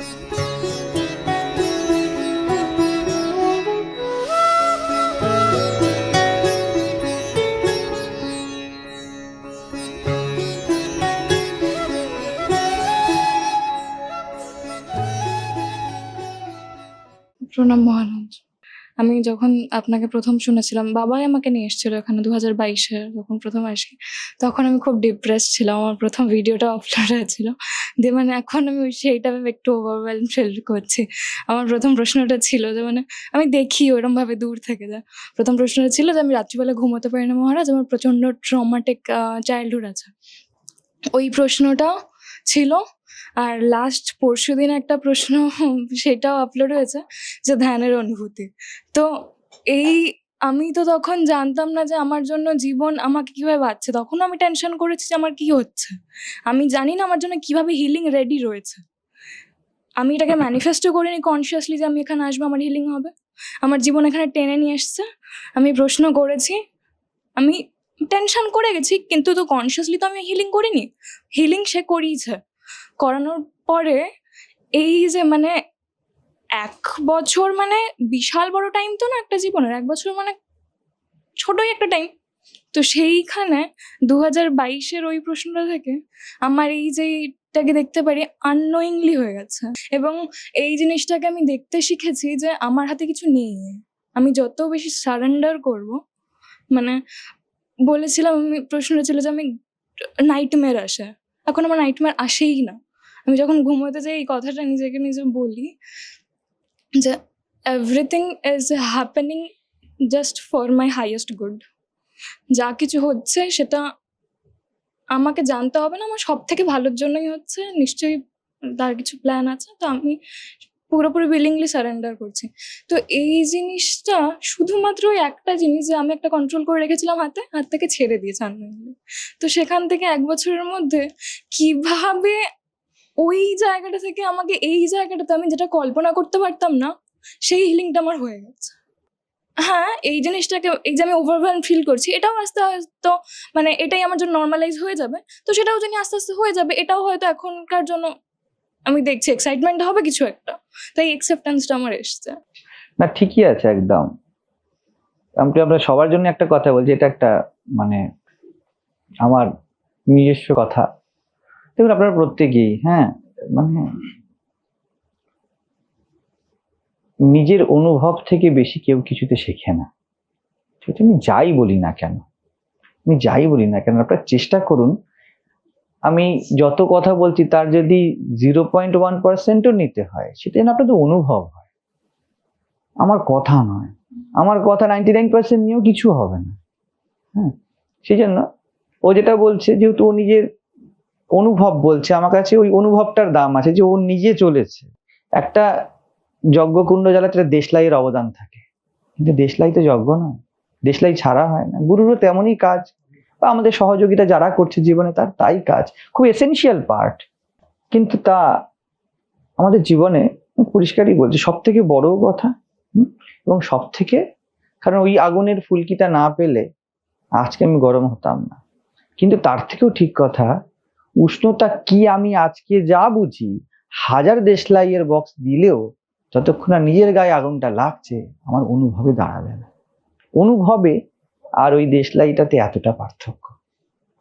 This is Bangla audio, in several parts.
Thank you. আমি যখন আপনাকে প্রথম শুনেছিলাম, বাবাই আমাকে নিয়ে এসেছিল এখানে দু হাজার বাইশে যখন প্রথম আসি, তখন আমি খুব ডিপ্রেস ছিলাম, আমার প্রথম ভিডিওটা আপলোড হয়েছিল। দিয়ে মানে এখন আমি সেইটা একটু ওভারওয়েলম ফিল করছি। আমার প্রথম প্রশ্নটা ছিল যে মানে আমি দেখি ওরমভাবে দূর থেকে যা। প্রথম প্রশ্নটা ছিল যে আমি রাত্রিবেলা ঘুমোতে পারি না মহারাজ, আমার প্রচণ্ড ট্রমাটিক চাইল্ডহুড আছে। ওই প্রশ্নটা ছিল আর লাস্ট পরশু দিন একটা প্রশ্ন সেটাও আপলোড হয়েছে যে ধ্যানের অনুভূতি। তো এই আমি তো তখন জানতাম না যে আমার জন্য জীবন আমাকে কীভাবে বাঁচছে। তখন আমি টেনশন করেছি যে আমার কি হচ্ছে। আমি জানি না আমার জন্য কীভাবে হিলিং রেডি রয়েছে। আমি এটাকে ম্যানিফেস্টও করিনি কনসিয়াসলি যে আমি এখানে আসব, আমার হিলিং হবে। আমার জীবন এখানে টেনে নিয়ে এসছে। আমি প্রশ্ন করেছি। আমি টেনশন করে গেছি, কিন্তু তো কনসিয়াসলি তো আমি হিলিং করিনি। হিলিং সে করিয়েছে। করানোর পরে এই যে মানে এক বছর মানে বিশাল বড় টাইম তো না একটা জীবনের, এক বছর মানে ছোটই একটা টাইম তো সেইখানে দু হাজার বাইশের ওই প্রশ্নটা থেকে আমার এই যে এটাকে দেখতে পারি আননোয়িংলি হয়ে গেছে। এবং এই জিনিসটাকে আমি দেখতে শিখেছি যে আমার হাতে কিছু নেই। আমি যত বেশি সারেন্ডার করব মানে বলেছিলাম আমি, প্রশ্নটা ছিল যে আমি নাইটমেয়ার আসে। এখন আমার নাইটমেয়ার আসেই না। আমি যখন ঘুমোতে যাই, এই কথাটা নিজেকে নিজে বলি যে everything is happening just for my highest good যা কিছু হচ্ছে সেটা আমাকে জানতে হবে না, আমার সব থেকে ভালোর জন্যই হচ্ছে, নিশ্চয়ই তার কিছু প্ল্যান আছে, তো আমি পুরোপুরি উইলিংলি সারেন্ডার করছি। তো এই জিনিসটা শুধুমাত্র ওই একটা জিনিস যে আমি একটা কন্ট্রোল করে রেখেছিলাম হাতে, হাত থেকে ছেড়ে দিয়েছে আননোয়িংলি তো সেখান থেকে এক বছরের মধ্যে কীভাবে ওই জায়গাটা থেকে আমাকে এই জায়গাটাতে আমি যেটা কল্পনা করতে পারতাম না, সেই হিলিংটা আমার হয়ে গেছে। হ্যাঁ এই জিনিসটাকে, এই যে আমি ওভারওয়েল ফিল করছি, এটাও আস্তে আস্তে মানে এটাই আমার জন্য নর্মালাইজ হয়ে যাবে। তো সেটাও জানি আস্তে আস্তে হয়ে যাবে, এটাও হয়তো এখনকার জন্য আমি দেখছি এক্সাইটমেন্ট হবে কিছু একটা। তাই অ্যাকসেপ্টেন্সটা আমার এসছে। না, ঠিকই আছে একদম। আমি আমরা সবার জন্য একটা কথা বলছি, এটা একটা মানে আমার নিজস্ব কথা। দেখুন, আপনারা প্রত্যেকেই হ্যাঁ মানে নিজের অনুভব থেকে বেশি কেউ কিছুতে শেখে না। সেটা আমি যাই বলি না কেন, আমি যাই বলি না কেন, আপনারা চেষ্টা করুন। আমি যত কথা বলছি, তার যদি জিরো পয়েন্ট ওয়ান পার্সেন্টও নিতে হয়, সেটা যেন আপনাদের অনুভব হয়। আমার কথা নয়। আমার কথা নাইনটি নাইন পার্সেন্ট নিয়েও কিছু হবে না হ্যাঁ সেই জন্য ও যেটা বলছে, যেহেতু ও নিজের অনুভব বলছে, আমার কাছে ওই অনুভবটার দাম আছে যে ও নিজে চলেছে। একটা যজ্ঞকুণ্ড জ্বালাতে দেশলাইয়ের অবদান থাকে। কিন্তু দেশলাই তো যজ্ঞ নয়, দেশলাই ছাড়া হয় না। গুরুরও তেমনই কাজ। বা আমাদের সহযোগিতা যারা করছে জীবনে তার তাই কাজ। খুব এসেনশিয়াল পার্ট কিন্তু তা আমাদের জীবনে পরিষ্কারই বলছে সব থেকে বড় কথা এবং সব থেকে কারণ ওই আগুনের ফুলকিটা না পেলে আজকে আমি গরম হতাম না। কিন্তু তার থেকেও ঠিক কথা উষ্ণতা কি আমি আজকে যা বুঝি, হাজার দেশলাইয়ের বক্স দিলেও যতক্ষণ না নিজের গায়ে আগুনটা লাগছে, আমার অনুভবে দাঁড়াবে না। অনুভবে আর ওই দেশলাইটাতে এতটা পার্থক্য।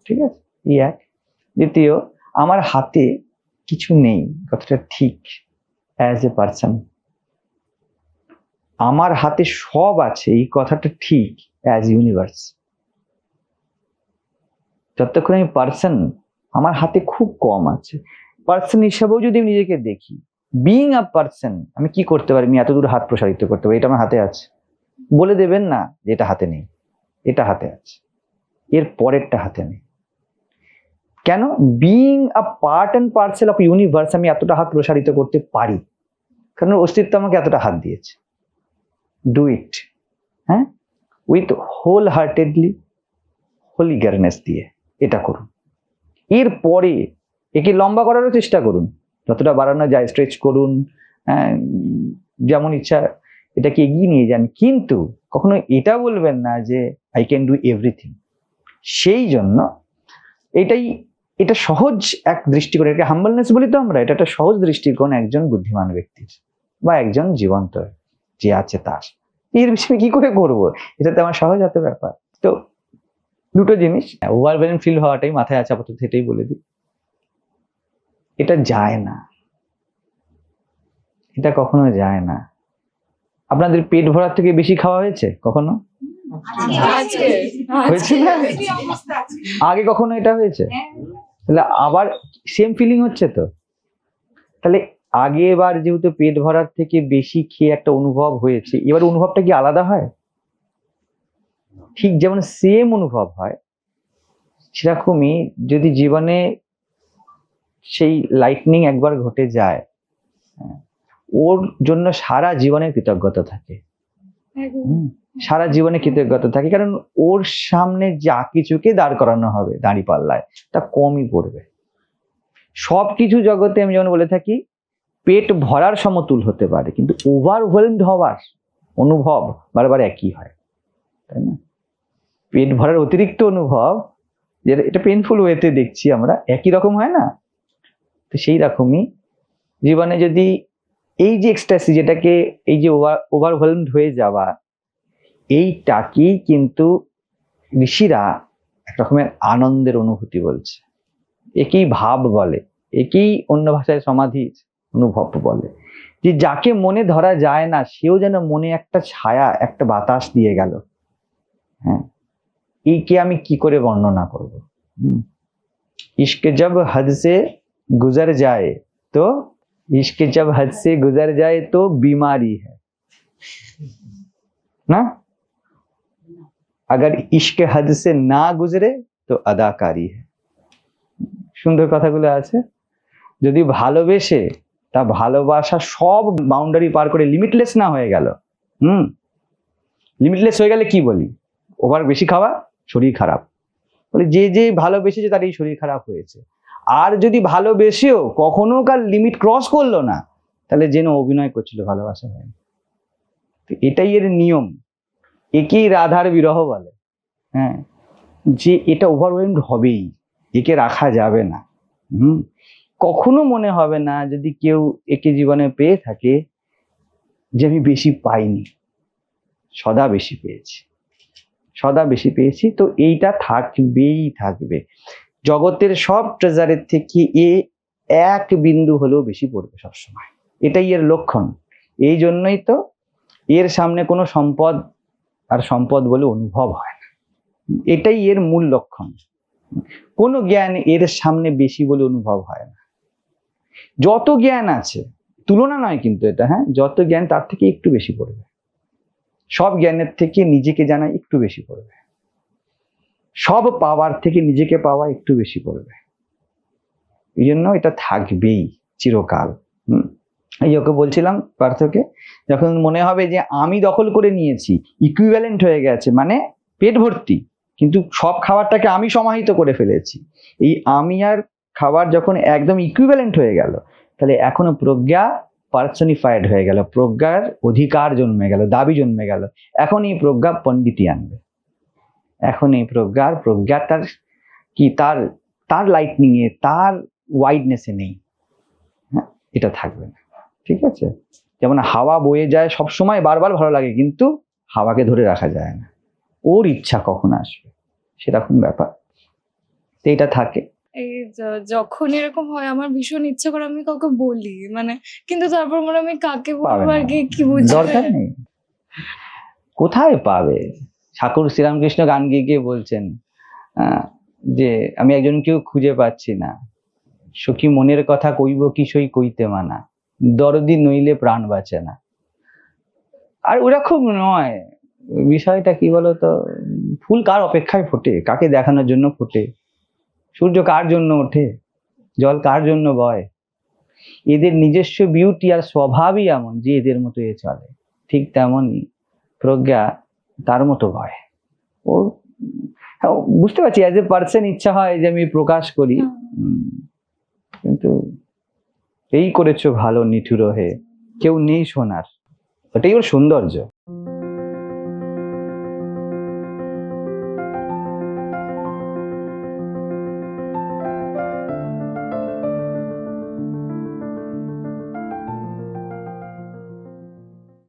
ঠিক আছে? এই এক। দ্বিতীয়, আমার হাতে কিছু নেই, কথাটা ঠিক অ্যাজ এ পার্সন আমার হাতে সব আছে, এই কথাটা ঠিক অ্যাজ ইউনিভার্স যতক্ষণ আমি পার্সন আমার হাতে খুব কম আছে। পার্সন হিসাবেও যদি আমি নিজেকে দেখি বিইং আ পার্সন আমি কি করতে পারি? আমি এত দূর হাত প্রসারিত করতে পারি? এটা আমার হাতে আছে। বলে দেবেন না যে এটা হাতে নেই। এটা হাতে আছে। এর পরেরটা হাতে নেই। কেন? Being a part and parcel of universe আমি এতটা হাত প্রসারিত করতে পারি। কারণ অস্তিত্ব আমাকে এতটা হাত দিয়েছে। ডু ইট হ্যাঁ? উইথ হোল হার্টেডলি হোলি গ্যারনেস দিয়ে এটা করুন। এরপরে একে লম্বা করারও চেষ্টা করুন। যতটা বাড়ানো যায় স্ট্রেচ করুন যেমন ইচ্ছা, এটাকে এগিয়ে নিয়ে যান। কিন্তু কখনো এটা বলবেন না যে আই ক্যান ডু এভরিথিং সেই জন্য এটাই, এটা সহজ এক দৃষ্টিকোণ, এটাকে হাম্বলনেস বলি তো আমরা, এটা একটা সহজ দৃষ্টিকোণ একজন বুদ্ধিমান ব্যক্তির বা একজন জীবন্ত যে আছে তার। এর বিষয়ে কি করে করব? এটা তো আমার সহজ হাতে ব্যাপার। তো দুটো জিনিস। ওভারওয়েলম ফিল হওয়াটাই মাথায় আছে আপাতত এটাই বলে দিই। এটা যায় না। এটা কখনো যায় না। আপনাদের পেট ভরার থেকে বেশি খাওয়া হয়েছে কখনো? আজকে। হয়েছে না? আগে কখনো এটা হয়েছে? তাহলে আবার সেম ফিলিং হচ্ছে তো? তাহলে আগে এবার যেহেতু পেট ভরার থেকে বেশি খেয়ে একটা অনুভব হয়েছে এবার অনুভবটা কি আলাদা হয়? ঠিক যেমন সেম অনুভব হয় সেরকমই যদি জীবনে সেই লাইটনিং একবার ঘটে যায় হ্যাঁ, ওর জন্য সারা জীবনের কৃতজ্ঞতা থাকে। সারা জীবনে কৃতজ্ঞতা থাকে কারণ ওর সামনে যা কিছুকে দাঁড় করানো হবে দাঁড়ি পাল্লায় তা কমই পড়বে। সব কিছু জগতে আমি যেমন বলে থাকি পেট ভরার সমতুল হতে পারে কিন্তু ওভারওয়েলমড হওয়ার অনুভব বারবার একই হয় তাই না? পেট ভরার অতিরিক্ত অনুভব যেটা এটা পেনফুল ওয়েতে দেখছি আমরা, একই রকম হয় না? তো সেই রকমই জীবনে যদি এই যে এক্সট্রাসি যেটাকে এই যে ওভার ওভারওয়েলমড হয়ে যাওয়া, এইটাকেই কিন্তু ঋষিরা এক রকমের আনন্দের অনুভূতি বলছে। একেই ভাব বলে, একেই অন্য ভাষায় সমাধি অনুভব বলে, যে যাকে মনে ধরা যায় না, সেও যেন মনে একটা ছায়া, একটা বাতাস দিয়ে গেল। হ্যাঁ এইকে আমি কি করে বর্ণনা করব হুম। इश्क जब हद से गुजर जाए तो इश्क जब हद से गुजर जाए तो बीमारी है ना अगर इश्क हद से ना गुजरे তো আদাকারি है সুন্দর কথাগুলো আছে যদি ভালোবেসে তা ভালোবাসা সব বাউন্ডারি পার করে লিমিটলেস না হয়ে গেল হুম লিমিটলেস হয়ে গেলে কি বলি ওভার বেশি খাওয়া শরীর খারাপ। বলে যে যে ভালোবেসেছে তার এই শরীর খারাপ হয়েছে। আর যদি ভালোবেসেও কখনো কার লিমিট ক্রস করল না, তাহলে যেন অভিনয় করছিল, ভালোবাসা হয়নি তো এটাই এর নিয়ম। একেই রাধার বিরহ বলে। হ্যাঁ? যে এটা ওভারওয়েলড হবেই। একে রাখা যাবে না। হুম? কখনো মনে হবে না যদি কেউ একে জীবনে পেয়ে থাকে যে আমি বেশি পাইনি, সদা বেশি পেয়েছি। সদা বেশি পেয়েছি। তো এইটা থাকবেই থাকবে। জগতের সব ট্রেজারের থেকে এ এক বিন্দু হলেও বেশি পড়বে সবসময়। এটাই এর লক্ষণ। এই জন্যই তো এর সামনে কোনো সম্পদ আর সম্পদ বলে অনুভব হয় না। এটাই এর মূল লক্ষণ। কোনো জ্ঞান এর সামনে বেশি বলে অনুভব হয় না। যত জ্ঞান আছে, তুলনা নয় কিন্তু এটা হ্যাঁ? যত জ্ঞান তার থেকে একটু বেশি পড়বে। সব জ্ঞানের থেকে নিজেকে জানা একটু বেশি পড়বে। সব পাওয়ার থেকে নিজেকে পাওয়া একটু বেশি পড়বে। এই জন্য এটা থাকবেই চিরকাল, হুম? এই ওকে বলছিলাম পার্থকে, যখন মনে হবে যে আমি দখল করে নিয়েছি ইকুইভ্যালেন্ট হয়ে গেছে মানে পেট ভর্তি, কিন্তু সব খাবারটাকে আমি সমাহিত করে ফেলেছি। এই আমি আর খাবার যখন একদম ইকুইভ্যালেন্ট হয়ে গেল, তাহলে এখনও প্রজ্ঞা পার্সনিফাইড হয়ে গেল, প্রজ্ঞার অধিকার জন্মে গেল, দাবি জন্মে গেল। এখন এই প্রজ্ঞা পণ্ডিতি আনবে। এখন এই প্রজ্ঞার প্রজ্ঞা তার কি, তার তার লাইটনিং এ, তার ওয়াইডনেসে নেই। হ্যাঁ এটা থাকবে না। ঠিক আছে? যেমন হাওয়া বয়ে যায় সব সময় বারবার ভালো লাগে, কিন্তু হাওয়াকে ধরে রাখা যায় না। ওর ইচ্ছা কখন আসবে? সেরকম ব্যাপার। এটা থাকে। এই যখন এরকম হয় আমার ভীষণ ইচ্ছা করে আমি কাউকে বলি মানে কিন্তু তারপর মনে আমি কাকে বলব আর কি কি বুঝবে দরকার নেই। কোথায় পাবে? ঠাকুর শ্রীরামকৃষ্ণ গান গিয়ে গিয়ে বলছেন যে আমি একজন কেউ খুঁজে পাচ্ছি না। সখী মনের কথা কইব কি সই কইতে মানা। দরদি নইলে প্রাণ বাঁচে না। আর ওরকম নয়। বিষয়টা কি বলতো? ফুল কার অপেক্ষায় ফোটে? কাকে দেখানোর জন্য ফোটে? সূর্য কার জন্য ওঠে? জল কার জন্য বয়? এদের নিজস্ব বিউটি আর স্বভাবই এমন যে এদের মতো এ চলে। ঠিক তেমনই প্রজ্ঞা তার মতো ভয় ও হ্যাঁ, বুঝতে পারছি অ্যাজ এ পার্সন ইচ্ছা হয় যে আমি প্রকাশ করি। কিন্তু এই করেছ ভালো নিঠুর হে কেউ নেই শোনার ওটাই ওর সৌন্দর্য।